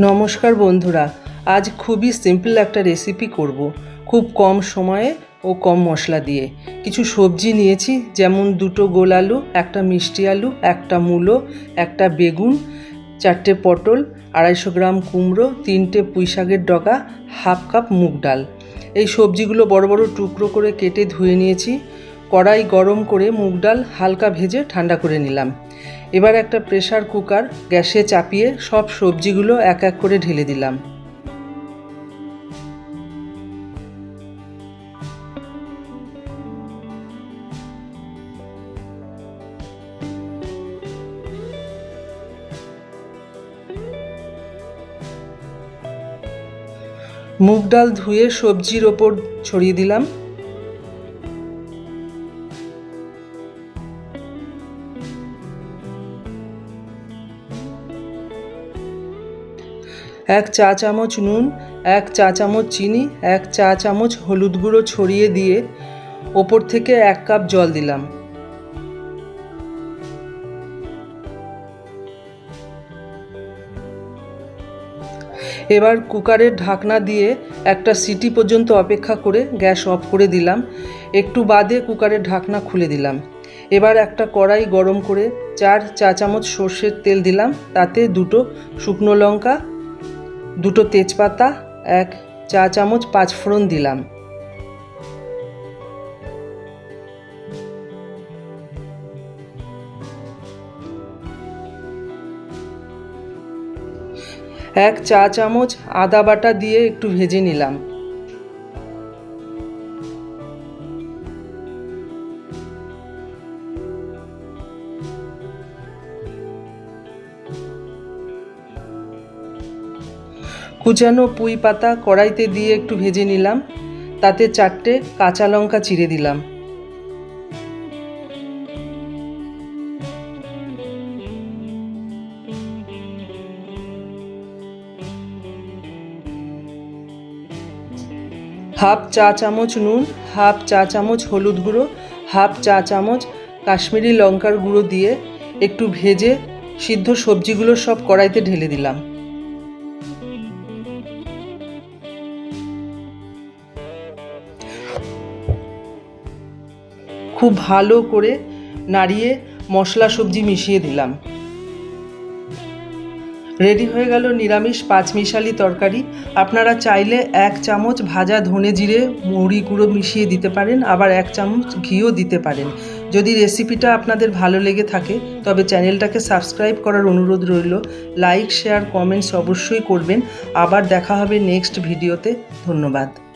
নমস্কার বন্ধুরা, আজ খুবই সিম্পল একটা রেসিপি করব। খুব কম সময়ে ও কম মশলা দিয়ে। কিছু সবজি নিয়েছি, যেমন দুটো গোল আলু, একটা মিষ্টি আলু, একটা মূলো, একটা বেগুন, চারটে পটল, আড়াইশো গ্রাম কুমড়ো, তিনটে পুঁই শাকের ডগা, হাফ কাপ মুগ ডাল। এই সবজিগুলো বড় বড় টুকরো করে কেটে ধুয়ে নিয়েছি। কড়াই গরম করে মুগ ডাল হালকা ভেজে ঠান্ডা করে নিলাম। এবার একটা প্রেসার কুকার গ্যাসে চাপিয়ে সব সবজিগুলো এক এক করে ঢেলে দিলাম। মুগ ডাল ধুয়ে সবজির ওপর ছড়িয়ে দিলাম। এক চা চামচ নুন, এক চা চামচ চিনি, এক চা চামচ হলুদ গুঁড়ো ছড়িয়ে দিয়ে ওপর থেকে এক কাপ জল দিলাম। এবার কুকারের ঢাকনা দিয়ে একটা সিটি পর্যন্ত অপেক্ষা করে গ্যাস অফ করে দিলাম। একটু বাদে কুকারের ঢাকনা খুলে দিলাম। এবার একটা কড়াই গরম করে চার চা চামচ সর্ষের তেল দিলাম। তাতে দুটো শুকনো লঙ্কা দুটো তেজপাতা, এক চা চামচ পাঁচফোড়ন দিলাম। এক চা চামচ আদা বাটা দিয়ে একটু ভেজে নিলাম। কুচানো পুঁই পাতা কড়াইতে দিয়ে একটু ভেজে নিলাম, তাতে চারটে কাঁচা লঙ্কা চিড়ে দিলাম। হাফ চা চামচ নুন, হাফ চা চামচ হলুদ গুঁড়ো, হাফ চা চামচ কাশ্মীরি লঙ্কার গুঁড়ো দিয়ে একটু ভেজে সিদ্ধ সবজিগুলো সব কড়াইতে ঢেলে দিলাম। খুব ভালো করে নাড়িয়ে মশলা সবজি মিশিয়ে দিলাম। রেডি হয়ে গেল নিরামিষ পাঁচমিশালি তরকারি। আপনারা চাইলে এক চামচ ভাজা ধনে জিরে মুড়ি গুঁড়ো মিশিয়ে দিতে পারেন, আবার এক চামচ ঘিও দিতে পারেন। যদি রেসিপিটা আপনাদের ভালো লেগে থাকে, তবে চ্যানেলটাকে সাবস্ক্রাইব করার অনুরোধ রইল। লাইক, শেয়ার, কমেন্টস অবশ্যই করবেন। আবার দেখা হবে নেক্সট ভিডিওতে। ধন্যবাদ।